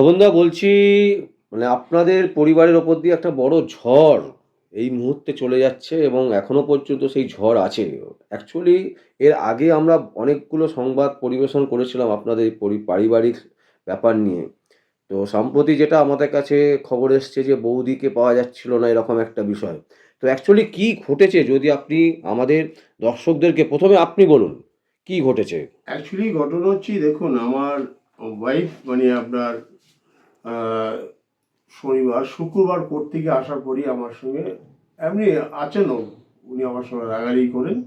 তপনদা বলছি মানে আপনাদের পরিবারের ওপর দিয়ে একটা বড় ঝড় এই মুহূর্তে চলে যাচ্ছে এবং এখনও পর্যন্ত সেই ঝড় আছে। অ্যাকচুয়ালি এর আগে আমরা অনেকগুলো সংবাদ পরিবেশন করেছিলাম আপনাদের পরি- পারিবারিক ব্যাপার নিয়ে। তো সম্প্রতি যেটা আমাদের কাছে খবর এসছে যে বৌদিকে পাওয়া যাচ্ছিল না, এরকম একটা বিষয়। তো অ্যাকচুয়ালি কি ঘটেছে যদি আপনি আমাদের দর্শকদেরকে, প্রথমে আপনি বলুন, কি ঘটেছে? অ্যাকচুয়ালি ঘটনা হচ্ছে, দেখুন, আমার ওয়াইফ মানে আপনার শনিবার, শুক্রবার কোর্ট থেকে আসার পরই আমার সঙ্গে, এমনি আছেনও উনি আমার সঙ্গে রাগারি করেন।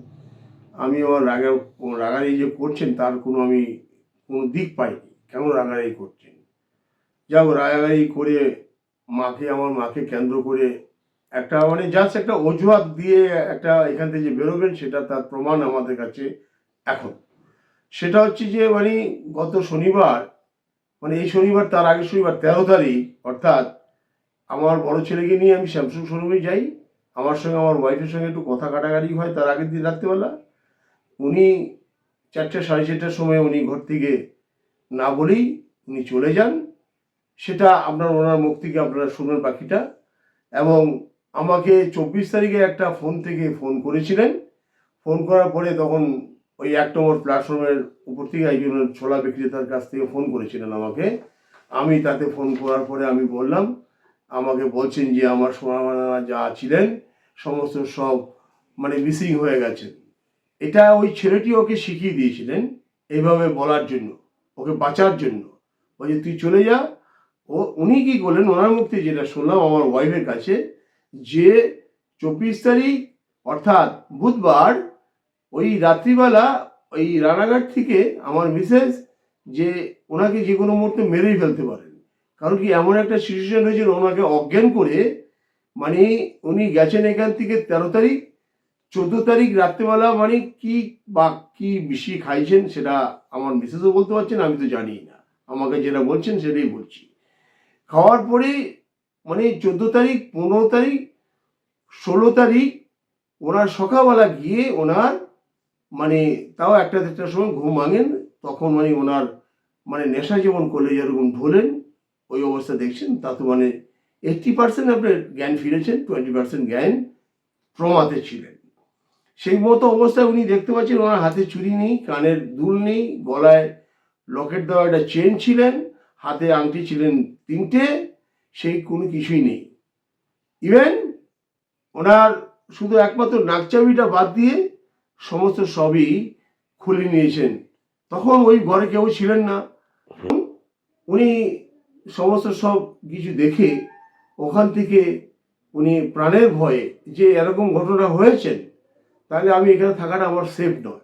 আমি আমার রাগা রাগারি যে করছেন তার কোনো আমি কোনো দিক পাইনি। কেন রাগারি করছেন? যাও রাগারি করে মাকে, আমার মাকে কেন্দ্র করে একটা মানে জাস্ট একটা অজুহাত দিয়ে একটা এখান থেকে যে বেরোবেন, সেটা তার প্রমাণ আমাদের কাছে এখন। সেটা হচ্ছে যে মানে গত শনিবার মানে এই শনিবার, তার আগের শনিবার, তেরো তারিখ, অর্থাৎ আমার বড় ছেলেকে নিয়ে আমি স্যামসুং শোরুমে যাই। আমার সঙ্গে আমার ওয়াইফের সঙ্গে একটু কথা কাটাকাটি হয়, তার আগের দিন রাত্রিবেলা। উনি চারটে, সাড়ে চারটার সময় উনি ঘর থেকে না বলেই উনি চলে যান। সেটা আপনার ওনার মুখ থেকে আপনারা শুনবেন বাকিটা। এবং আমাকে চব্বিশ তারিখে একটা ফোন থেকে ফোন করেছিলেন। ফোন করার পরে তখন ওই এক নম্বর প্ল্যাটফর্মের উপর থেকে একজন ছোলা বিক্রেতার কাছ থেকে ফোন করেছিলেন আমাকে। আমি তাতে ফোন করার পরে আমি বললাম, আমাকে বলছেন যে আমার সোনামানা যা ছিলেন, সমস্ত সব মানে মিসিং হয়ে গেছে। এটা ওই ছেলেটি ওকে শিখিয়ে দিয়েছিলেন এইভাবে বলার জন্য, ওকে বাঁচার জন্য। বলছে, তুই চলে যা। ও, উনি কি করলেন, ওনার থেকে যেটা শুনলাম আমার ওয়াইফের কাছে যে চব্বিশ তারিখ, অর্থাৎ বুধবার ওই রাত্রিবেলা ওই রানাঘাট থেকে আমার মিসেস যে ওনাকে যে কোনো মুহূর্তে মেরেই ফেলতে পারেন। কারণ কি এমন একটা সিচুয়েশন হয়েছিল, ওনাকে অজ্ঞান করে মানে উনি গেছেন এখান থেকে তেরো তারিখ, চোদ্দ তারিখ রাত্রিবেলা মানে কি বা কি বেশি খাইছেন সেটা আমার মিসেসও বলতে পারছেন, আমি তো জানি না। আমাকে যেটা বলছেন সেটাই বলছি। খাওয়ার পরে মানে চোদ্দ তারিখ, পনেরো তারিখ, ষোলো তারিখ, ওনার সকালবেলা গিয়ে ওনার মানে তাও একটা দেড়টার সময় ঘুম ভাঙেন, তখন মানে ওনার মানে নেশা যেমন করলে যেরকম ভোলেন ওই অবস্থা দেখছেন, তা তো মানে এইটটি পার্সেন্ট আপনার জ্ঞান ফিরেছেন টোয়েন্টি পার্সেন্ট জ্ঞান প্রমাতে ছিলেন। সেই মতো অবস্থায় উনি দেখতে পাচ্ছেন, ওনার হাতে চুরি নেই, কানের দুল নেই, গলায় লকেট দেওয়া একটা চেন ছিলেন, হাতে আংটি ছিলেন তিনটে, সেই কোনো কিছুই নেই। ইভেন ওনার শুধু একমাত্র নাকচাবিটা বাদ দিয়ে সমস্ত সবই খুলে নিয়েছেন। তখন ওই ঘরে কেউ ছিলেন না। উনি সমস্ত সব কিছু দেখে ওখান থেকে উনি প্রাণের ভয়ে যে এরকম ঘটনা হয়েছেন তাহলে আমি এখানে থাকাটা আমার সেফ নয়।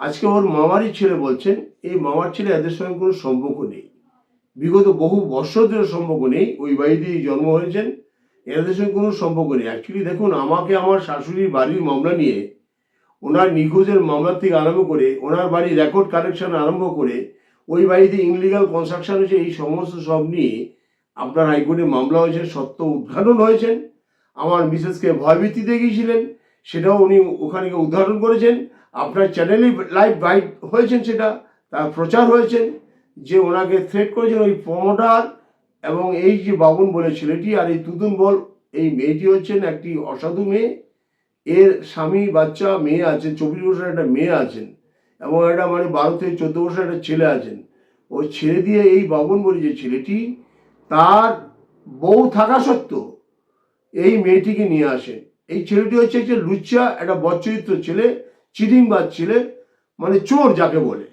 আজকে ওর মামারই ছেলে বলছেন, এই মামার ছেলে এদের সঙ্গে কোনো সম্পর্ক নেই। বিগত বহু বছর ধরে সম্পর্ক নেই, ওই বাড়িতেই জন্ম হয়েছেন, এদের সঙ্গে কোনো সম্পর্ক নেই। অ্যাকচুয়ালি দেখুন, আমাকে আমার শাশুড়ির বাড়ির মামলা নিয়ে ওনার নিখোঁজের মামলার থেকে আরম্ভ করে, ওনার বাড়ি রেকর্ড কালেকশন আরম্ভ করে, ওই বাড়িতে ইনলিগাল কনস্ট্রাকশন হয়েছে, এই সমস্ত সব নিয়ে আপনার হাইকোর্টে মামলা হয়েছে, সত্য উদ্ঘাটন হয়েছেন। আমার মিসেসকে ভয়ভীতিতে গিয়েছিলেন সেটাও উনি ওখানে উদ্ঘাটন করেছেন। আপনার চ্যানেলে লাইভ গাইড হয়েছেন সেটা, তার প্রচার হয়েছেন, যে ওনাকে থ্রেট করেছেন ওই প্রমোটার এবং এই যে বাবুন বলে ছেলেটি আর এই তুতুন বল, এই মেয়েটি হচ্ছেন একটি অসাধু মেয়ে। এর স্বামী, বাচ্চা, মেয়ে আছে চব্বিশ বছর একটা মেয়ে আছেন এবং একটা মানে বারো থেকে চোদ্দ বছর একটা ছেলে আছেন। ওই ছেলে দিয়ে এই বাবন বলি যে ছেলেটি তার বউ থাকা সত্ত্বেও এই মেয়েটিকে নিয়ে আসে। এই ছেলেটি হচ্ছে একটা লুচ্চা, একটা বচ্চরিত্র ছেলে, চিটিংবাজ ছেলে মানে চোর যাকে বলে।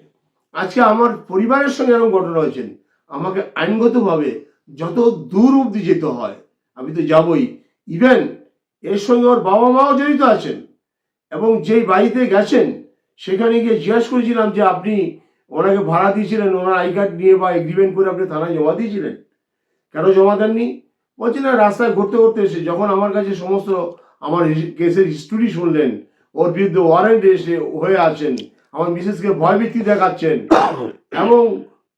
আজকে আমার পরিবারের সঙ্গে এরকম ঘটনা হয়েছে। আমাকে আইনগতভাবে যত দূর অবধি যেতে হয়, আমি তো যাবই। ইভেন এর সঙ্গে ওর বাবা মাও জড়িত আছেন এবং যেই বাড়িতে গেছেন, সেখানে গিয়ে জিজ্ঞেস করেছিলাম যে আপনি ওনাকে ভাড়া দিয়েছিলেন, ওনার আই কার্ড নিয়ে বা এগ্রিমেন্ট করে আপনি থানায় জমা দিয়েছিলেন? কেন জমা দেননি? বলছি, না, রাস্তায় ঘুরতে ঘুরতে এসে যখন আমার কাছে সমস্ত আমার কেসের হিস্টোরি শুনলেন, ওর বিরুদ্ধে ওয়ারেন্ট এসে হয়ে আছেন, আমার মিসেসকে ভয়ভীতি দেখাচ্ছেন এবং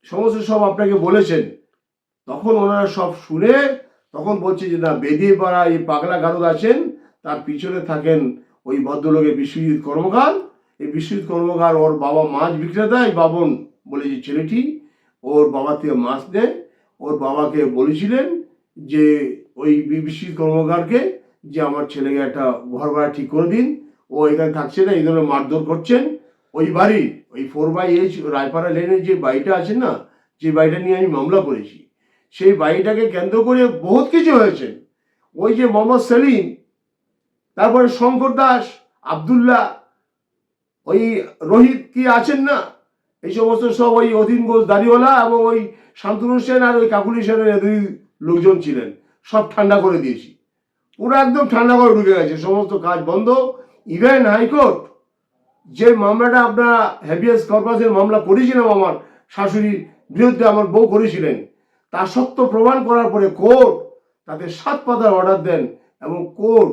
সমস্ত সব আপনাকে বলেছেন, তখন ওনারা সব শুনে তখন বলছে যে, না বেদিয়ে পাড়া এই পাগলা গারদ আছেন, তার পিছনে থাকেন ওই ভদ্রলোকের বিশ্বজিৎ কর্মকার। এই বিশ্বজিৎ কর্মকার ওর বাবা মাছ বিক্রেতা এই বাবন বলে যে ছেলেটি, ওর বাবা থেকে মাছ নেয় ওর বাবাকে বলেছিলেন যে, ওই বিশ্বজিৎ কর্মকারকে যে আমার ছেলেকে একটা ঘর ভাড়া ঠিক করে দিন। ও এখানে থাকছে না, এই ধরনের মারধর করছেন। ওই বাড়ি, ওই ফোর বাই এইচ রায়পাড়া লেনের যে বাড়িটা আছে না, যে বাড়িটা নিয়ে আমি মামলা করেছি। সেই বাড়িটাকে কেন্দ্র করে বহুত কিছু হয়েছে। ওই যে মোহাম্মদ সেলিম, তারপরে শঙ্কর দাস, আবদুল্লাহ, ওই রোহিত কি আছেন না? এই সমস্ত সব ওই অধীন ঘোষ দাড়িওয়ালা এবং ওই শান্তনু সেন আর ওই কাকুলি সেনের দুই লোকজন ছিলেন। সব ঠান্ডা করে দিয়েছি। পুরো একদম ঠান্ডা করে ঢুকে গেছে। সমস্ত কাজ বন্ধ। ইভেন হাইকোর্ট, যে মামলাটা আপনারা হ্যাভিয়াস কর্পাসের মামলা করেছিলাম আমার শাশুড়ির বিরুদ্ধে, আমার বউ করেছিলেন তা সত্য প্রমাণ করার পরে কোর্ট তাতে সাত পাতার অর্ডার দেন এবং কোর্ট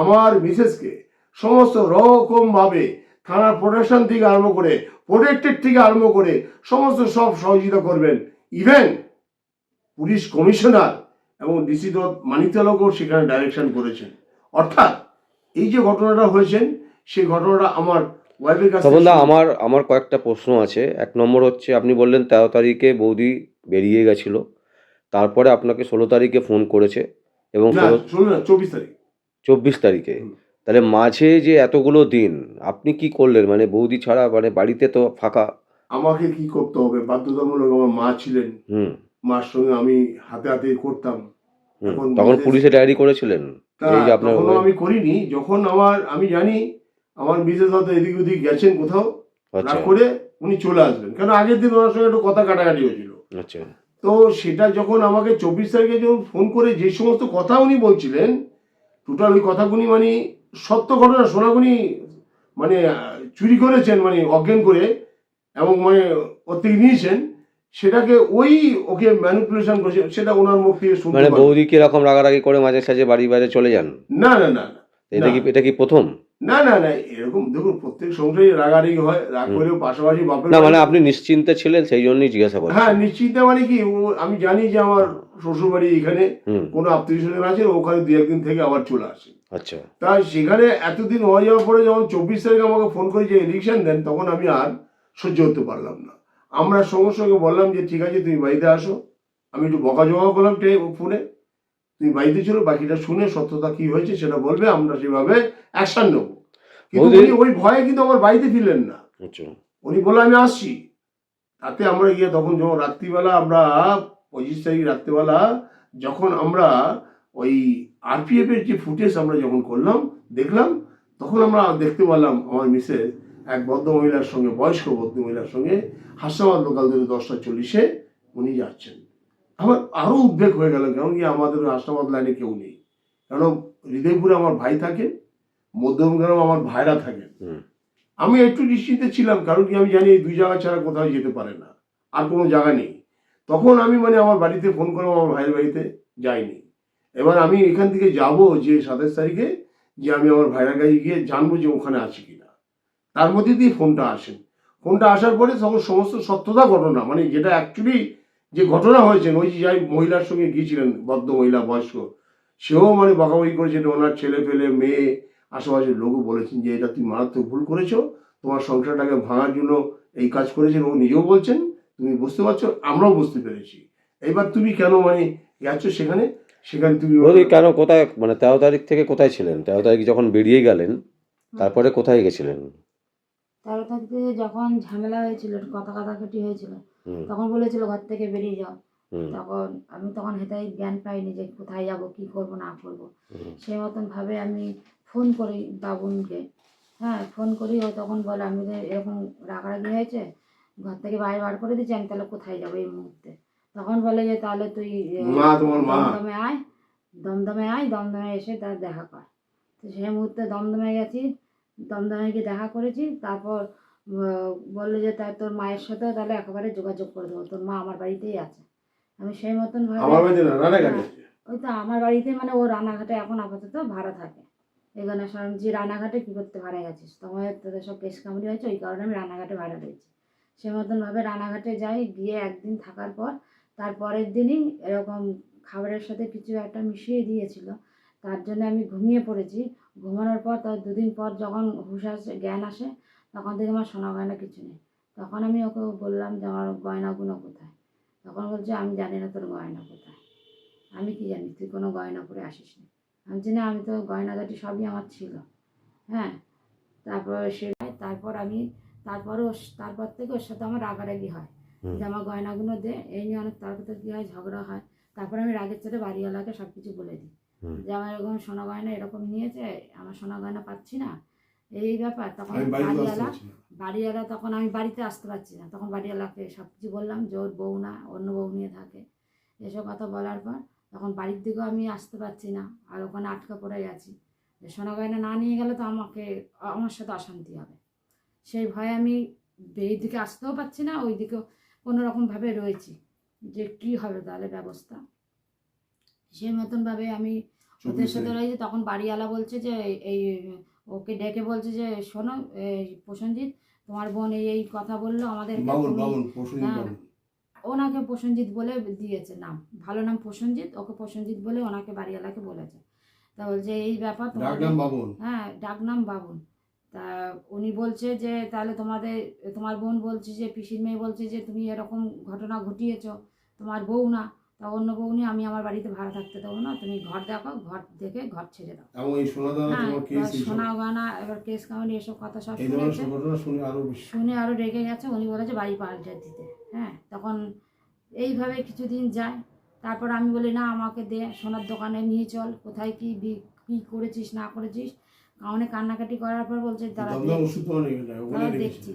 আমার মিসেসকে সমস্ত রকমভাবে থানার প্রোটেকশন থেকে আরম্ভ করে প্রোটেক্টেড থেকে আরম্ভ করে সমস্ত সব সহযোগিতা করবেন। ইভেন পুলিশ কমিশনার এবং ডিসি মানিকতলাকেও সেখানে ডাইরেকশন করেছেন। অর্থাৎ এই যে ঘটনাটা হয়েছেন সেই ঘটনাটা আমার ওয়াইফের কাছে তপনদা আমার আমার কয়েকটা প্রশ্ন আছে। এক নম্বর হচ্ছে আপনি বললেন তেরো তারিখে বৌদি বেরিয়ে গেছিল। তারপরে আপনাকে ষোলো তারিখে ফোন করেছে এবং চব্বিশ তারিখ। চব্বিশ তারিখে। তাহলে মাঝে যে এতগুলো দিন আপনি কি করলেন? মানে বৌদি ছাড়া মানে বাড়িতে তো ফাঁকা। আমাকে কি করতে হবে? বাধ্যতামূলক আমার মা ছিলেন। হুম। মার সঙ্গে আমি হাতে হাতে করতাম। তখন পুলিশে ডায়েরি করেছিলেন? আমি করিনি। যখন আমার আমি জানি আমার মিসেস হয়তো এদিক ওদিক গেছেন কোথাও। আচ্ছা। করে উনি চলে আসবেন। কেন আগের দিন ওনার সঙ্গে একটু কথা কাটাকাটি হয়েছিল। আচ্ছা। তো সেটা যখন আমাকে চব্বিশ তারিখে যখন ফোন করে যে সমস্ত কথা উনি বলছিলেন টোটাল ওই কথাগুলি মানে সত্য ঘটনা সোনাগুনি মানে চুরি করেছেন মানে অজ্ঞান করে এবং মানে ওর থেকে নিয়েছেন সেটাকে ওই ওকে ম্যানিপুলেশন করেছে সেটা ওনার মুখ থেকে শুনতে মানে। বৌদি কীরকম রাগারাগি করে মাঝে সাঝে বাড়ি বাইরে চলে যান না না না এটা কি। এটা কি প্রথম না না না এরকম দেখুন প্রত্যেক সংসারে রাগারাগি হয় রাগ। করেও পাশাপাশি বাপের না মানে আপনি নিশ্চিন্তে ছিলেন সেই জন্যই জিজ্ঞাসা করছি। হ্যাঁ নিশ্চিত মানে কি আমি জানি যে আমার শ্বশুর বাড়ি এখানে কোনো আত্মীয় স্বজন আছে ওখানে দু একদিন থেকে আবার চলে আসে। আচ্ছা। তাই সেখানে এতদিন হয়ে যাওয়ার পরে যখন চব্বিশ তারিখে আমাকে ফোন করে যে ইলেকশন দেন তখন আমি আর সহ্য করতে পারলাম না। আমরা সঙ্গে সঙ্গে বললাম যে ঠিক আছে তুমি বাড়িতে আসো। আমি একটু বকাঝকা করলাম ফোনে। তুমি বাড়িতে ছিল বাকিটা শুনে সত্যতা কি হয়েছে সেটা বলবে আমরা সেভাবে অ্যাকশন নেব। কিন্তু উনি ওই ভয়ে কিন্তু আমার বাড়িতে ফিরলেন না। আচ্ছা। উনি বলল আমি আসছি। তাতে আমরা গিয়ে তখন যখন রাত্রিবেলা আমরা পঁচিশ তারিখ রাত্রিবেলা যখন আমরা ওই আরপিএফ এর যে ফুটেজ আমরা যখন করলাম দেখলাম তখন আমরা দেখতে পেলাম আমার মিসেস এক ভদ্র মহিলার সঙ্গে বয়স্ক ভদ্র মহিলার সঙ্গে হাসাবাদ লোকাল দশটা চল্লিশে উনি যাচ্ছেন। আমার আরও উদ্বেগ হয়ে গেল কারণ কি আমাদের হাসাবাদ লাইনে কেউ নেই। কারণ হৃদয়পুরে আমার ভাই থাকেন মধ্যমগ্রাম আমার ভাইরা থাকে। আমি একটু নিশ্চিন্তে ছিলাম কারণ কি আমি জানি এই দুই জায়গা ছাড়া কোথাও যেতে পারে না আর কোনো জায়গা নেই। তখন আমি মানে আমার বাড়িতে ফোন করলাম আমার ভাইয়ের বাড়িতে যাইনি। এবার আমি এখান থেকে যাব যে সাতাশ তারিখে যে আমি আমার ভাইয়ের কাছে গিয়ে জানব যে ওখানে আছে কিনা। তার মধ্যে দিয়ে ফোনটা আসেন ফোনটা আসার পরে তখন সমস্ত সত্যতা ঘটনা মানে যেটা অ্যাকচুয়ালি যে ঘটনা হয়েছে ওই যাই মহিলার সঙ্গে গিয়েছিলেন বদ্ধ মহিলা, বয়স্ক, সেও মানে বকাবকি করেছেন, ওনার ছেলে পেলে মেয়ে, আশেপাশের লোকও বলেছেন যে এটা তুমি মারাত্মক ভুল করেছ, তোমার সংসারটাকে ভাঙার জন্য এই কাজ করেছেন, ও নিজেও বলছেন, তুমি বুঝতে পারছ, আমরাও বুঝতে পেরেছি। এবার তুমি কেন মানে গেছো সেখানে? সেখানে তুমি কেন কোথায় মানে তেরো তারিখ থেকে কোথায় ছিলেন? তেরো তারিখ যখন বেরিয়ে গেলেন, তারপরে কোথায় গেছিলেন? তেরো তারিখ যখন ঝামেলা হয়েছিল কথা কাটাকাটি হয়েছিল তখন বলেছিল ঘর থেকে বেরিয়ে যাও। তখন আমি তখন হেতাই জ্ঞান পাইনি যে কোথায় যাব কি করব না করব। সেই মতন ভাবে আমি ফোন করি বাবুনকে। হ্যাঁ ফোন করি ও তখন বলে আমি যে এরকম রাগারাগি হয়েছে ঘর থেকে বাইরে বার করে দিচ্ছি আমি তাহলে কোথায় যাব এই মুহূর্তে? তখন বলে যে তাহলে তুই দমদমে আয় দমদমে আয় দমদমে এসে তার দেখা কর। তো সেই মুহূর্তে দমদমে গেছি দমদমে গিয়ে দেখা করেছি তারপর বলল যে তাই তোর মায়ের সাথেও তাহলে একেবারে যোগাযোগ করে দেবো তোর মা আমার বাড়িতেই আছে। আমি সেই মতন ভাবে আমার বাড়িতে না রানাঘাটে? ওই তো আমার বাড়িতে মানে ও রানাঘাটে এখন আপাতত ভাড়া থাকে। এখানে যে রানাঘাটে কী করতে ভাড়া গেছিস তোমার তোদের সব কেস কামড়ি হয়েছে ওই কারণে আমি রানাঘাটে ভাড়া রয়েছি সে মতনভাবে রানাঘাটে যাই গিয়ে একদিন থাকার পর তারপরের দিনই এরকম খাবারের সাথে কিছু একটা মিশিয়ে দিয়েছিল। তার জন্য আমি ঘুমিয়ে পড়েছি। ঘুমানোর পর তার দুদিন পর যখন হুশ আসে জ্ঞান আসে তখন থেকে আমার সোনা গয়না কিছু নেই। তখন আমি ওকে বললাম যে আমার গয়নাগুলো কোথায়? তখন বলছে আমি জানি না তোর গয়না কোথায়। আমি কি জানি? তুই কোনো গয়না পরে আসিস না? আমি জানি না আমি তো গয়নাগাটি সবই আমার ছিল। হ্যাঁ? তারপর সে তারপর আমি তারপরে ওর তারপর থেকে ওর সাথে আমার রাগারাগি হয়। যে আমার গয়নাগুলো দে এই নিয়ে অনেক তারপর তর্কতর্কি হয় ঝগড়া হয়। তারপর আমি রাগের সাথে বাড়িওয়ালাকে সব কিছু বলে দিই। যে আমার এরকম সোনা গয়না এরকম নিয়েছে আমার সোনা গয়না পাচ্ছি না। এই ব্যাপার তখন বাড়িওয়ালা বাড়িওয়ালা তখন আমি বাড়িতে আসতে পারছি না। তখন বাড়িওয়ালাকে সব কিছু বললাম যে ওর বউ না অন্য বউ নিয়ে থাকে। এসব কথা বলার পর তখন বাড়ির দিকেও আমি আসতে পারছি না আর ওখানে আটকা পড়ে গেছি। যে সোনা গয়না না নিয়ে গেলে তো আমাকে আমার সাথে অশান্তি হবে। সেই ভয়ে আমি এই দিকে আসতেও পারছি না ওই দিকেও কোনো রকমভাবে রয়েছি। যে কি হবে তাহলে ব্যবস্থা? সেই মতনভাবে আমি ওদের সাথে রয়েছে তখন বাড়িওয়ালা বলছে যে এই ওকে ডেকে বলছে যে শোনো এই প্রসেনজিৎ তোমার বোন এই এই কথা বলল আমাদের হ্যাঁ। ওনাকে প্রসেনজিৎ বলে দিয়েছে নাম। ভালো নাম প্রসেনজিৎ ওকে প্রসেনজিৎ বলে ওনাকে বাড়িওয়ালাকে বলেছে। তা বলছে এই ব্যাপার হ্যাঁ ডাকনাম বাবুন তা উনি বলছে যে তাহলে তোমাদের তোমার বোন বলছে যে পিসির মেয়ে বলছে যে তুমি এরকম ঘটনা ঘটিয়েছ। তোমার বউ না। তা অন্য বউনি আমি আমার বাড়িতে ভাড়া থাকতে দেবো না তুমি ঘর দেখো ঘর দেখে ঘর ছেড়ে দাও। সোনা দানা হ্যাঁ এবার সোনা গয়না এবার কেস কামানি এসব কথা সব শুনেছে। শুনে আরও আরও রেগে গেছে উনি বলেছে বাড়ি পাল্টে দিতে হ্যাঁ। তখন এইভাবে কিছুদিন যায় তারপর আমি বলি না আমাকে দে সোনার দোকানে নিয়ে চল কোথায় কি কি করেছিস না করেছিস? অনেক কান্নাকাটি করার পর বলছে দাদা দেখছি।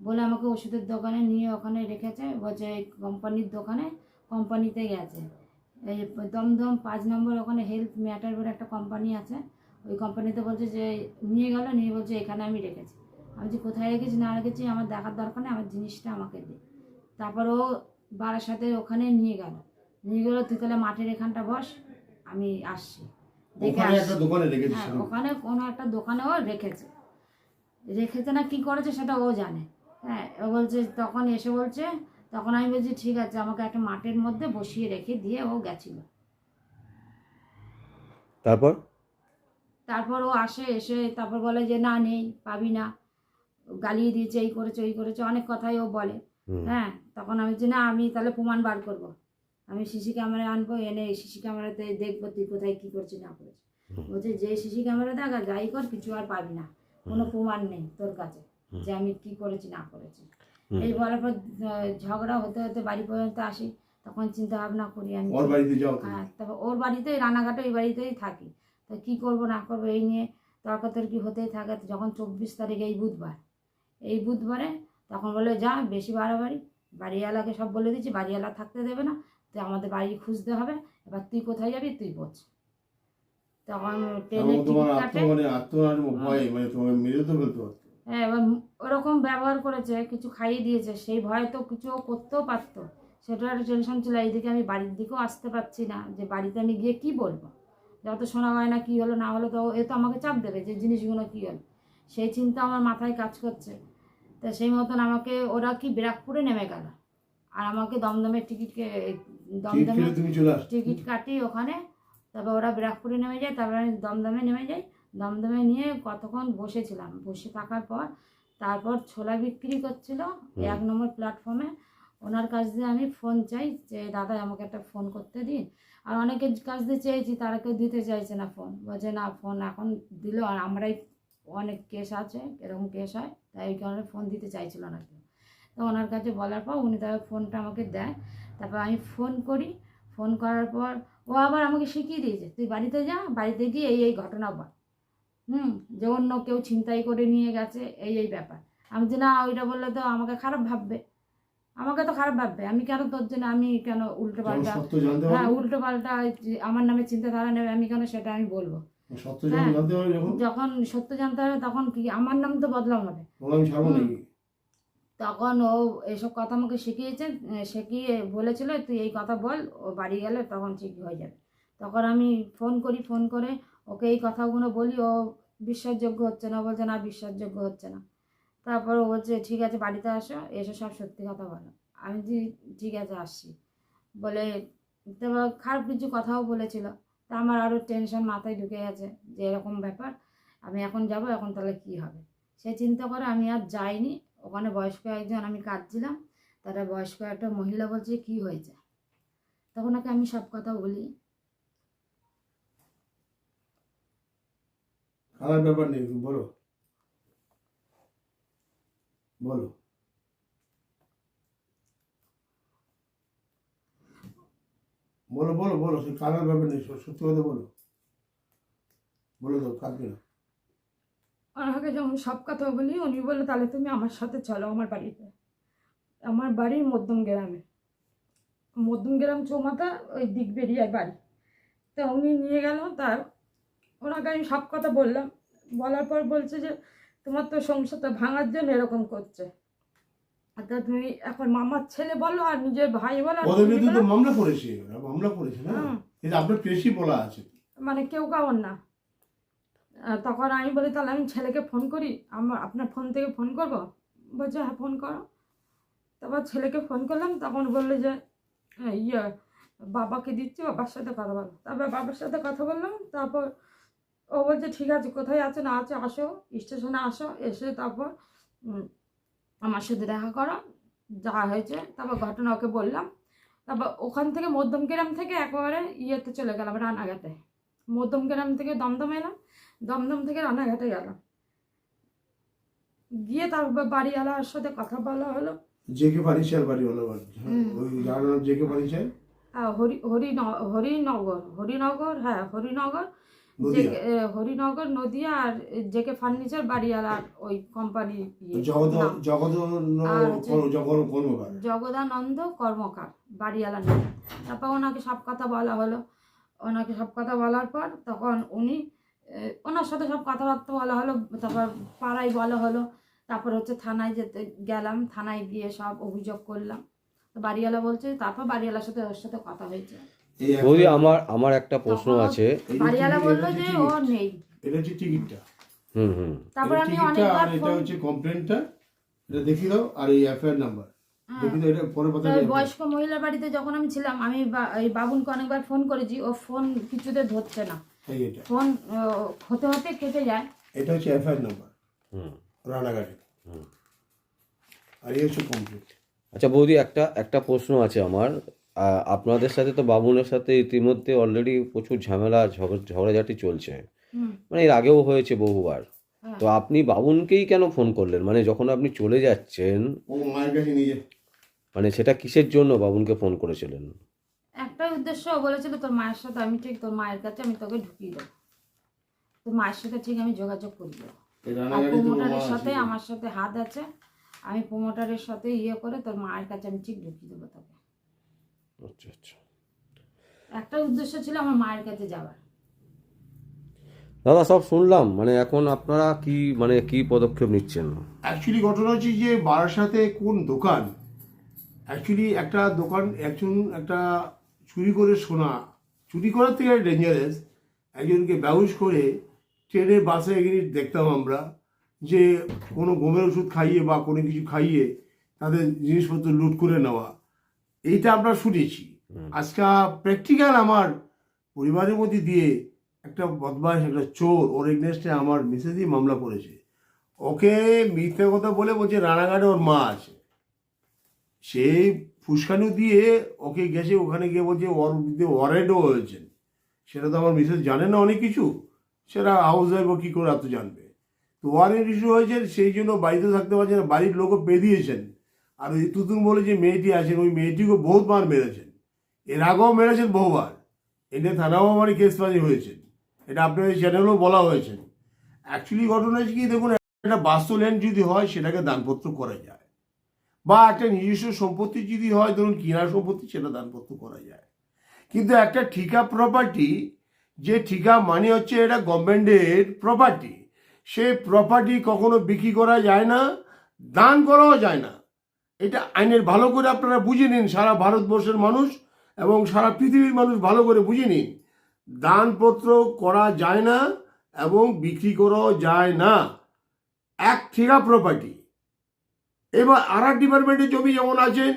বলে আমাকে ওষুধের দোকানে নিয়ে ওখানে রেখেছে বলছে কোম্পানির দোকানে কোম্পানিতে গেছে। এই দমদম পাঁচ নম্বর ওখানে হেলথ ম্যাটার বলে একটা কোম্পানি আছে। ওই কোম্পানিতে বলছে যে নিয়ে গেল নিয়ে বলছে এখানে আমি রেখেছি। আমি যে কোথায় রেখেছি? না রেখেছি আমার দেখার দরকার নেই আমার জিনিসটা আমাকে দে। তারপর ও বাড়ার সাথে ওখানে নিয়ে গেল। নিয়ে গেলো তুই তাহলে মাঠের এখানটা বস আমি আসছি। দোকানে হ্যাঁ ওখানে কোনো একটা দোকানেও রেখেছে। রেখেছে না কি করেছে সেটা ও জানে। হ্যাঁ ও বলছে তখন এসে বলছে তখন আমি বলছি ঠিক আছে আমাকে একটা মাঠের মধ্যে বসিয়ে রেখে দিয়ে ও গেছিল। তারপর? তারপর ও আসে এসে তারপর বলে যে না নেই পাবি না। গালিয়ে দিয়েছে এই করেছে ওই করেছে। অনেক কথাই ও বলে। হ্যাঁ তখন আমি বলছি না আমি তাহলে প্রমাণ বার করব। আমি সিসি ক্যামেরা আনব এনে সিসি ক্যামেরাতে দেখব তুই কোথায় কী করছিস না করছিস। বলছে যে সিসি ক্যামেরা দেখা যাই কর কিছু আর পাবি না। কোনো প্রমাণ নেই তোর কাছে যে আমি কি করেছি না করেছি। এই বলার পর ঝগড়া হতে হতে বাড়ি পর্যন্ত আসি তখন চিন্তা ভাবনা করি আমি ওর বাড়িতে যাও। হ্যাঁ তারপর ওর বাড়িতেই রানাঘাটে ওই বাড়িতেই থাকি। তো কী করব না করব এই নিয়ে তর্কাতর্কি হতেই থাকে। যখন চব্বিশ তারিখ এই বুধবার এই বুধবারে তখন বলে যা বেশি বাড়াবাড়ি। বাড়িওয়ালাকে সব বলে দিচ্ছি বাড়িওয়ালা থাকতে দেবে না। তো আমাদের বাড়ি খুঁজতে হবে। এবার তুই কোথায় যাবি তুই বোঝ তখন ট্রেনের টিকিট কাটে। মানে আত্মনার ভয়ে মানে তোমাকে মেরে তো? ফেলতে হ্যাঁ এবার ওরকম ব্যবহার করেছে কিছু খাইয়ে দিয়েছে সেই ভয়ে তো কিছু করতেও পারতো। সেটার একটা টেনশন ছিল এইদিকে আমি বাড়ির দিকেও আসতে পারছি না যে বাড়িতে আমি গিয়ে কি বলব? যত শোনা হয় না কী হলো না হলো তো এ তো আমাকে চাপ দেবে যে জিনিসগুলো কী হলো। সেই চিন্তা আমার মাথায় কাজ করছে। তা সেই মতন আমাকে ওরা কি ব্যারাকপুরে নেমে গেল? আর আমাকে দমদমের টিকিটকে টিকিট দমদমে কেটে তুমি চলে আসছো টিকিট কাটি ওখানে তারপর ওরা ব্যারাকপুরে নেমে যায় তারপরে আমি দমদমে নেমে যাই। দমদমে নিয়ে কতক্ষণ বসেছিলাম। বসে থাকার পর তারপর ছোলা বিক্রি করছিল এক নম্বর প্ল্যাটফর্মে ওনার কাছ দিয়ে আমি ফোন চাই যে দাদা আমাকে একটা ফোন করতে দিন। আর অনেকের কাছ দিয়ে চেয়েছি তারা কেউ দিতে চাইছে না ফোন বলছে না ফোন এখন দিল। আর আমরাই অনেক কেস আছে এরকম কেস হয় তাই ওই কারণে ফোন দিতে চাইছিল না কেউ। তো ওনার কাছে বলার পর উনি তার ফোনটা আমাকে দেয়। তারপর আমি ফোন করি। ফোন করার পর ও আবার আমাকে শিখিয়ে দিয়েছে তুই বাড়িতে যা বাড়িতে গিয়ে এই এই ঘটনা বল। হুম যে অন্য কেউ ছিনতাই করে নিয়ে গেছে এই এই ব্যাপার। আমি যে না ওইটা বললে তো আমাকে খারাপ ভাববে। আমাকে তো খারাপ ভাববে। আমি কেন তোর জন্য আমি কেন উল্টো পাল্টা হ্যাঁ উল্টো পাল্টা আমার নামে চিন্তাধারা নেবে আমি কেন সেটা আমি বলব? যখন হ্যাঁ। যখন। সত্য জানতে হবে তখন কি আমার নাম তো বদলাম হবে? তখন ও এসব কথা আমাকে শিখিয়েছে শিখিয়ে বলেছিল তুই এই কথা বল ও বাড়ি গেলে তখন ঠিক হয়ে যাবে। তখন আমি ফোন করি ফোন করে ওকে এই কথাগুলো বলি, ও বিশ্বাসযোগ্য হচ্ছে না বলছে না, বিশ্বাসযোগ্য হচ্ছে না। তারপর ও বলছে, ঠিক আছে, বাড়িতে আসো, এসে, সব সত্যি কথা বলো। আমি যে ঠিক আছে, আসছি। বলে তারপর খারাপ কিছু কথাও বলেছিল। তা আমার আরও টেনশন মাথায় ঢুকে গেছে যে এরকম ব্যাপার, আমি এখন যাব, এখন তাহলে কি হবে? সে চিন্তা করে আমি আর যাইনি। ওখানে বয়স্ক একজন, আমি কাঁদছিলাম। তারা বয়স্ক একটা মহিলা বলছে, কি হয়েছে? তখন ওকে আমি সব কথা বলি। খারাপ ব্যাপার নেই, বলো। বলো। বলো বলো বলো, সে কালার ব্যাপার নেই সত্যি কথা বলো। বলো তো কাঁদবে না যখন সব কথা বলি, উনি বলল তাহলে তুমি আমার সাথে চলো আমার বাড়িতে। আমার বাড়ি মধ্যম গ্রামে। মধ্যম গ্রাম চৌমাথা, ওই দিক বেরিয়ে বাড়ি। তা উনি নিয়ে গেল তা ওনাকে আমি সব কথা বললাম। বলার পর বলছে যে তোমার তো সংসারটা ভাঙার জন্য এরকম করছে। তা তুমি এখন মামার ছেলে বলো আর নিজের ভাই বলো আর ওদের বিরুদ্ধে মামলা করেছে মামলা করেছে না? এটা আপনার পেশি বলা আছে। মানে কেউ কাউর না। তখন আমি বলি তাহলে আমি ছেলেকে ফোন করি? আমার আপনার ফোন থেকে ফোন করব? বলছে হ্যাঁ ফোন করো। তারপর ছেলেকে ফোন করলাম তখন বলল যে হ্যাঁ, ইয়ে বাবাকে দিচ্ছি বাবার সাথে কথা বলো। তারপর বাবার সাথে কথা বললাম তারপর ও বলছে ঠিক আছে কোথায় আছে? না আছে আসো স্টেশনে আসো। এসে তারপর আমার সাথে দেখা করো যা হয়েছে। তারপর ঘটনা ওকে বললাম। তারপর ওখান থেকে মধ্যমগ্রাম থেকে একেবারে ইয়েতে চলে গেলাম রানাঘাটে। মধ্যমগ্রাম থেকে দমদম এলাম দমদম থেকে রানাঘাটে গেলাম। গিয়ে তারপর বাড়িওয়ালার সাথে কথা বলা হলো। জেকে ফার্নিচার বাড়ি হলো বাড়ি হ্যাঁ, হুম। ওই জেকে ফার্নিচার হরি হরিনগর হরিনগর হ্যাঁ হরিনগর। হরিনগর নদিয়া আর জেকে ফার্নিচার বাড়িওয়ালার ওই কোম্পানি জগদ কর্মকার। জগদানন্দ কর্মকার বাড়িওয়ালার নাম। তারপর ওনাকে সব কথা বলা হলো। ওনাকে সব কথা বলার পর তখন উনি ওনার সাথে সব কথাবার্তা বলা হলো। তারপর পাড়ায় বলা হলো। তারপর হচ্ছে থানায় যেতে গেলাম। থানায় গিয়ে সব অভিযোগ করলাম। তো বাড়িওয়ালা বলছে তারপর বাড়িওয়ালার সাথে ওর সাথে কথা হয়েছে। বৌদি আমার আমার একটা প্রশ্ন আছে। এই বাড়িওয়ালা বলল যে ও নেই। এটা হচ্ছে টিকিটটা। হুম হুম। তারপর আমি অনেকবার এটা হচ্ছে কমপ্লেনটা এটা দেখিয়ে দাও আর এই এফআইআর নাম্বার বয়স্ক মহিলার বাড়িতে যখন আমি ছিলাম আমি এই বাবুনকে অনেকবার ফোন করেছি ও ফোন কিছুতে ধরছে না। ফোন হতে হতে কেটে যায়। এটা হচ্ছে এফআইআর নাম্বার হুম। রানাঘাটে। হুম। আর এই হচ্ছে কমপ্লিট আচ্ছা বৌদি একটা একটা প্রশ্ন আছে আমার। আপনাদের সাথে তো বাবুনের সাথে ইতিমধ্যে অলরেডি প্রচুর ঝামেলা ঝগ- ঝগড়াঝাটি চলছে। মানে এর আগেও হয়েছে বহুবার। হ্যাঁ। তো আপনি বাবুনকেই কেন ফোন করলেন? মানে যখন আপনি চলে যাচ্ছেন ও মায়ের কাছে নিয়ে যায় মানে সেটা কিসের জন্য বাবুনকে ফোন করেছিলেন? একটা উদ্দেশ্য বলেছিল তোর মায়ের সাথে আমি ঠিক তোর মায়ের কাছে আমি তোকে ঢুকিয়ে দেবো। তোর মায়ের সাথে ঠিক আমি যোগাযোগ করে আর প্রমোটারের সাথে আমার সাথে হাত আছে। আমি প্রমোটারের সাথে ইয়ে করে তোর মায়ের কাছে আমি ঠিক ঢুকিয়ে দেবো তোকে। আচ্ছা আচ্ছা। একটা উদ্দেশ্য ছিল আমার মায়ের কাছে যাওয়ার। দাদা সব শুনলাম মানে এখন আপনারা কি মানে কি পদক্ষেপ নিচ্ছেন? অ্যাকচুয়ালি ঘটনা হচ্ছে যে বারাসাতে কোন দোকান অ্যাকচুয়ালি একটা দোকান একজন একটা চুরি করে সোনা চুরি করার থেকে ডেঞ্জারাস একজনকে ব্যবস করে ট্রেনে বাসে এগিয়ে দেখতাম আমরা যে কোনো গমের ওষুধ খাইয়ে বা কোনো কিছু খাইয়ে তাদের জিনিসপত্র লুট করে নেওয়া। এইটা আমরা শুনেছি। আজকে প্র্যাকটিক্যাল আমার পরিবারের মধ্যে দিয়ে একটা বদমাস একটা চোর ওর এগনেস্টে আমার মিসেসই মামলা করেছে। ওকে মিথ্যে কথা বলে বলছে রানাঘাটে ওর মা আছে। সেই ফুসকানি দিয়ে ওকে গেছে ওখানে গিয়ে বলছে ওর বিরুদ্ধে ওয়ারেন্টও হয়েছে। সেটা তো আমার মিসেস জানে না অনেক কিছু। সেটা হাউস ওয়াইফ কী করে এত জানবে? তো ওয়ারেন্ট ইস্যু হয়েছে সেই জন্য বাড়িতে থাকতে পারছে না বাড়ির লোকও পেয়ে দিয়েছেন। আর ওই তুতুন বলে যে মেয়েটি আছেন, ওই মেয়েটিকে বহুতবার মেরেছেন। এর আগেও মেরেছেন বহুবার। এনে থানাও আমার কেস বাজি হয়েছেন এটা আপনাদের চ্যানেলেও বলা হয়েছে। অ্যাকচুয়ালি ঘটনা হচ্ছে কি, দেখুন, একটা বাস্তু ল্যান্ড যদি হয়, সেটাকে দানপত্র করা যায়। বা একটা নিজস্ব সম্পত্তি যদি হয়, ধরুন কিনা সম্পত্তি, সেটা দানপত্র করা যায়। কিন্তু একটা ঠিকা প্রপার্টি যে ঠিকা মানে হচ্ছে এটা গভর্নমেন্টের প্রপার্টি সেই প্রপার্টি কখনো বিক্রি করা যায় না, দান করাও যায় না। এটা আইনের ভালো করে আপনারা বুঝে নিন, সারা ভারতবর্ষের মানুষ এবং সারা পৃথিবীর মানুষ ভালো করে বুঝে নিন। দানপত্র করা যায় না এবং বিক্রি করাও যায় না। এক ঠিকা প্রপার্টি এবার আর এক ডিপার্টমেন্টের জমি যেমন আছেন,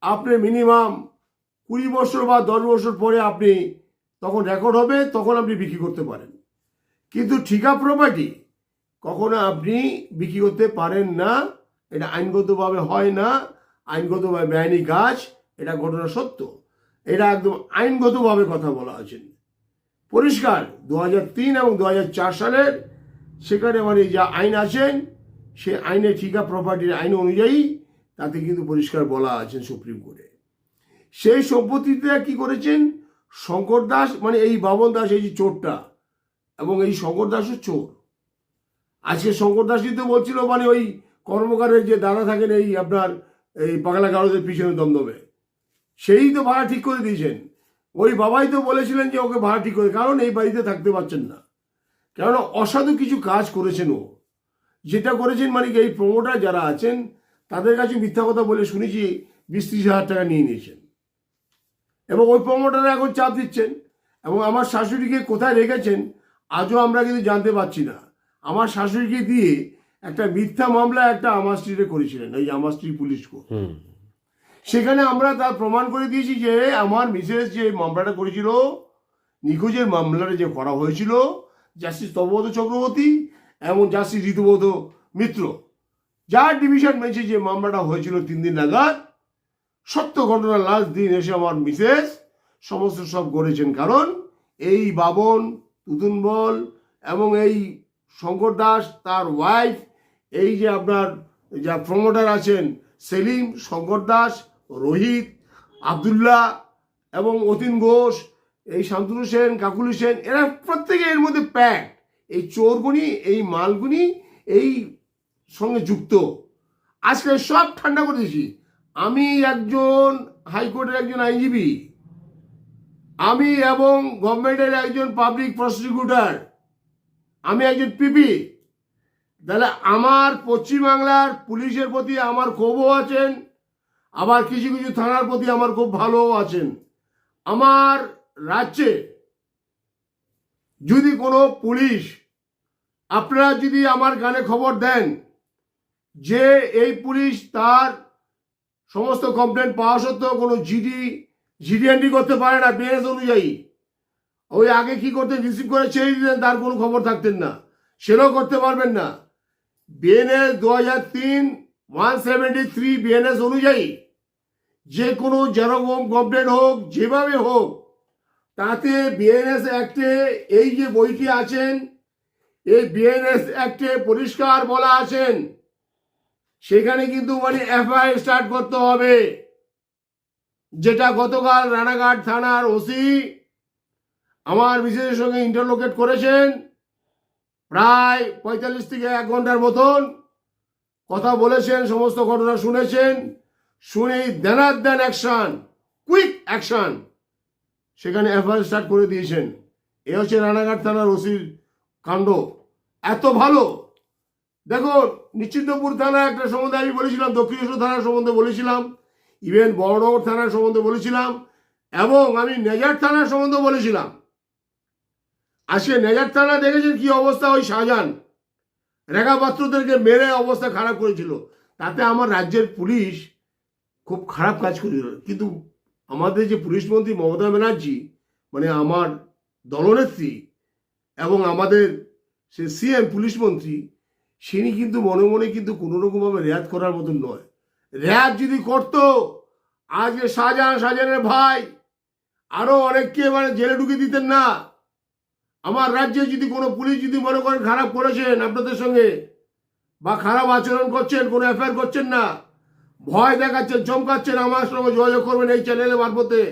আপনি মিনিমাম কুড়ি বছর বা দশ বছর পরে আপনি তখন রেকর্ড হবে, তখন আপনি বিক্রি করতে পারেন। কিন্তু ঠিকা প্রপার্টি কখনো আপনি বিক্রি করতে পারেন না। এটা আইনগতভাবে হয় না, আইনগতভাবে বেআইনি কাজ, এটা ঘটনা সত্য। এটা একদম আইনগতভাবে কথা বলা আছে। পরিষ্কার দু এবং দু হাজার চার সালের সেখানে মানে যা আইন আছেন সে আইনে ঠিকা প্রপার্টির আইন অনুযায়ী তাতে কিন্তু পরিষ্কার বলা আছেন সুপ্রিম কোর্টে। সেই সম্পত্তিতে কি করেছেন? শঙ্কর দাস মানে এই বাবন দাস, এই যে চোরটা, এবং এই শঙ্কর দাসও চোর। আজকে শঙ্কর দাস কিন্তু বলছিল মানে ওই কর্মকারের যে দাদা থাকেন এই আপনার এই পাগলা গারদের পিছনে দমদমে, সেই তো ভাড়া ঠিক করে দিয়েছেন। ওই বাবাই তো বলেছিলেন যে ওকে ভাড়া ঠিক করে, কারণ এই বাড়িতে থাকতে পারছেন না। কেননা অসাধু কিছু কাজ করেছেন ও। যেটা করেছেন মানে এই প্রমোটার যারা আছেন, তাদের কাছে মিথ্যা কথা বলে শুনেছি, বিশ ত্রিশ হাজার টাকা নিয়ে নিয়েছেন। এবং ওই প্রমোটাররা এখন চাপ দিচ্ছেন। এবং আমার শাশুড়িকে কোথায় রেখেছেন, আজও আমরা কিন্তু জানতে পারছি না। আমার শাশুড়িকে দিয়ে একটা মিথ্যা মামলা একটা আমার স্ত্রীরে করেছিলেন এই আমার স্ত্রী পুলিশ হুম। সেখানে আমরা তার প্রমাণ করে দিয়েছি যে আমার মিসেস যে মামলাটা করেছিল নিখোঁজের মামলাটা যে করা হয়েছিল জাস্টিস তবব্রত চক্রবর্তী এবং জাস্টিস ঋতুবোধ মিত্র। যার ডিভিশন বেঞ্চে যে মামলাটা হয়েছিল তিন দিন নাগাদ সত্য ঘটনা লাস্ট দিন এসে আমার মিসেস সমস্ত সব করেছেন। কারণ এই বাবন তুতুন বল এবং এই শঙ্কর দাস তার ওয়াইফ এই যে আপনার যা প্রমোটার আছেন, সেলিম, শঙ্কর দাস, রোহিত, আবদুল্লাহ এবং অতীন ঘোষ, এই শান্তনু সেন, কাকুলি সেন, এরা প্রত্যেকে এর মধ্যে প্যাক এই চোরগুনি এই মালগুনি এই সঙ্গে যুক্ত। আজকে সব ঠান্ডা করে দিয়েছি। আমি একজন হাইকোর্টের একজন আইনজীবী। আমি এবং গভর্নমেন্টের একজন পাবলিক প্রসিকিউটর আমি একজন পিপি তাহলে আমার পশ্চিমবাংলার পুলিশের প্রতি আমার ক্ষোভও আছেন, আবার কিছু কিছু থানার প্রতি আমার খুব ভালোও আছেন। আমার রাজ্যে যদি কোনো পুলিশ, আপনারা যদি আমার গানে খবর দেন যে এই পুলিশ তার সমস্ত কমপ্লেন পাওয়া সত্ত্বেও কোনো জিডি জিডি এন্ট্রি করতে পারে না বিএস অনুযায়ী, ওই আগে কি করতেন রিসিভ করে ছেড়ে দিতেন, তার কোনো খবর থাকতেন না। সেটাও করতে পারবেন না। বিএনএস দু হাজার তিন ওয়ান সেভেন্টি থ্রি বিএনএস অনুযায়ী, যে কোনো যেরকম কমপ্লেন হোক, যেভাবে হোক, তাতে বিএনএস অ্যাক্টে এই যে বইটি আছেন, এই বিএনএস অ্যাক্টে পরিষ্কার বলা আছেন, সেখানে কিন্তু মানে এফআইআর স্টার্ট করতে হবে, যেটা গতকাল রানাঘাট থানার ওসি আমার বিশেষের সঙ্গে ইন্টারলোকেট করেছেন প্রায় পঁয়তাল্লিশ থেকে এক ঘণ্টার মতন কথা বলেছেন, সমস্ত ঘটনা শুনেছেন। শুনেই দেনার দেন অ্যাকশন কুইক অ্যাকশন সেখানে এফআইআর স্টার্ট করে দিয়েছেন। এ হচ্ছে রানাঘাট থানার ওসির কাণ্ড। এত ভালো! দেখো নিশ্চিন্তপুর থানা একটা সম্বন্ধে আমি বলেছিলাম দক্ষিণেশ্বর থানার সম্বন্ধে বলেছিলাম ইভেন বড়নগর থানার সম্বন্ধে বলেছিলাম, এবং আমি নেজার থানার সম্বন্ধে বলেছিলাম। আজকে নেজার থানা দেখেছেন কি অবস্থা ওই শাহজাহান? রেখা পাত্রদেরকে মেরে অবস্থা খারাপ করেছিল। তাতে আমার রাজ্যের পুলিশ খুব খারাপ কাজ করেছিল। কিন্তু আমাদের যে পুলিশ মন্ত্রী মমতা ব্যানার্জি মানে আমার দলনেত্রী এবং আমাদের সে সিএম পুলিশ মন্ত্রী তিনি কিন্তু মনে মনে কিন্তু কোনো রকমভাবে রেয়াত করার মতন নয়। রেয়াত যদি করতো, আজকে শাহজাহান, শাহজাহানের ভাই আরও অনেককে মানে জেলে ঢুকে দিতেন না। আমার রাজ্যে যদি কোনো পুলিশ যদি মনে করেন খারাপ করেছেন আপনাদের সঙ্গে, বা খারাপ আচরণ করছেন, কোনো এফআইআর করছেন না, ভয় দেখাচ্ছেন, চমকাচ্ছেন, আমার সঙ্গে যোগাযোগ করবেন এই চ্যানেলের মারফতে,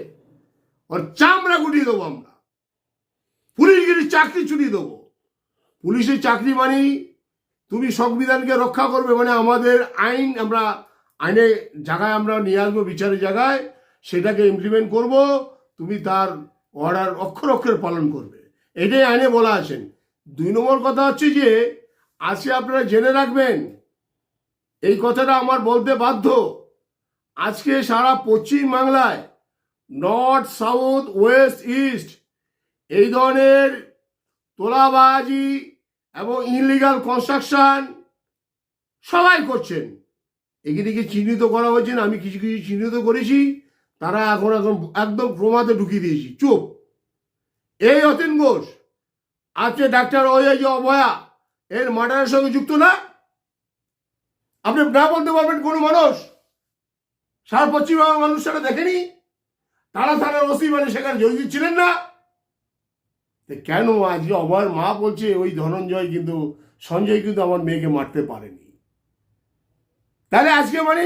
ওর চামড়া গুটিয়ে দেবো আমরা। পুলিশগিরির চাকরি চুরিয়ে দেবো। পুলিশের চাকরি মানেই তুমি সংবিধানকে রক্ষা করবে মানে আমাদের আইন আমরা, আইনে জায়গায় আমরা নিয়ে আসব, বিচারের জায়গায়, সেটাকে ইমপ্লিমেন্ট করব, তুমি তার অর্ডার অক্ষর অক্ষরে পালন করবে। এটাই আইনে বলা আছেন দুই নম্বর কথা হচ্ছে যে, আজকে আপনারা জেনে রাখবেন, এই কথাটা আমার বলতে বাধ্য। আজকে সারা পশ্চিম বাংলায়, নর্থ, সাউথ, ওয়েস্ট, ইস্ট, এই ধরনের তোলাবাজি এবং ইনলিগাল কনস্ট্রাকশন সবাই করছেন। এগুলিকে চিহ্নিত করা হয়েছে আমি কিছু কিছু চিহ্নিত করেছি, তারা এখন এখন একদম ক্রমাতে ঢুকিয়ে দিয়েছি। চুপ। এই অতীন ঘোষ, আজকে ডাক্তার ওই যে অভয়া, এর মার্ডারের সঙ্গে যুক্ত না? আপনি না বলতে পারবেন কোনো মানুষ? সারা পশ্চিমবঙ্গের মানুষ সেটা দেখেনি? তারা থানার ওসি মানে সেখানে জড়িত ছিলেন না? কেন আজকে আমার মা বলছে, ওই ধনঞ্জয় কিন্তু, সঞ্জয় কিন্তু আমার মেয়েকে মারতে পারেনি? তাহলে আজকে মানে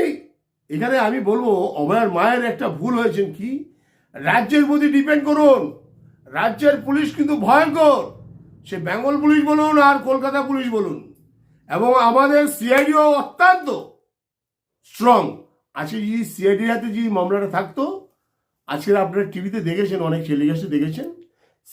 এখানে আমি বলব, অভয়ার মায়ের একটা ভুল হয়েছেন কি? রাজ্যের প্রতি ডিপেন্ড করুন। রাজ্যের পুলিশ কিন্তু ভয়ঙ্কর। সে বেঙ্গল পুলিশ বলুন আর কলকাতা পুলিশ বলুন। এবং আমাদের সিআইডিও অত্যন্ত স্ট্রং আজকে যদি সিআইডির হাতে যদি মামলাটা থাকতো আজকে আপনারা টিভিতে দেখেছেন অনেক টেলিকাস্টে দেখেছেন।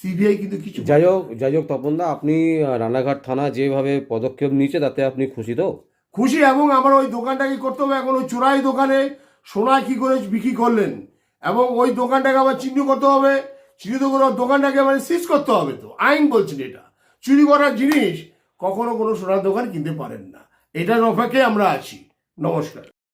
সিবিআই কিন্তু কিছু যাই হোক যাই হোক তপনদা আপনি রানাঘাট থানা যেভাবে পদক্ষেপ নিচ্ছে তাতে আপনি খুশি তো? খুশি এবং আমার ওই দোকানটা কি করতে হবে। এখন ওই চোরাই দোকানে সোনা কি করে বিক্রি করলেন? এবং ওই দোকানটাকে আবার চিহ্ন করতে হবে। চিহ্নিত তো করার দোকানটাকে মানে সিজ করতে হবে তো। আইন বলছেন এটা। চুরি করার জিনিস কখনো কোনো সোনার দোকান কিনতে পারেন না। এটার অপেক্ষায় আমরা আছি। নমস্কার।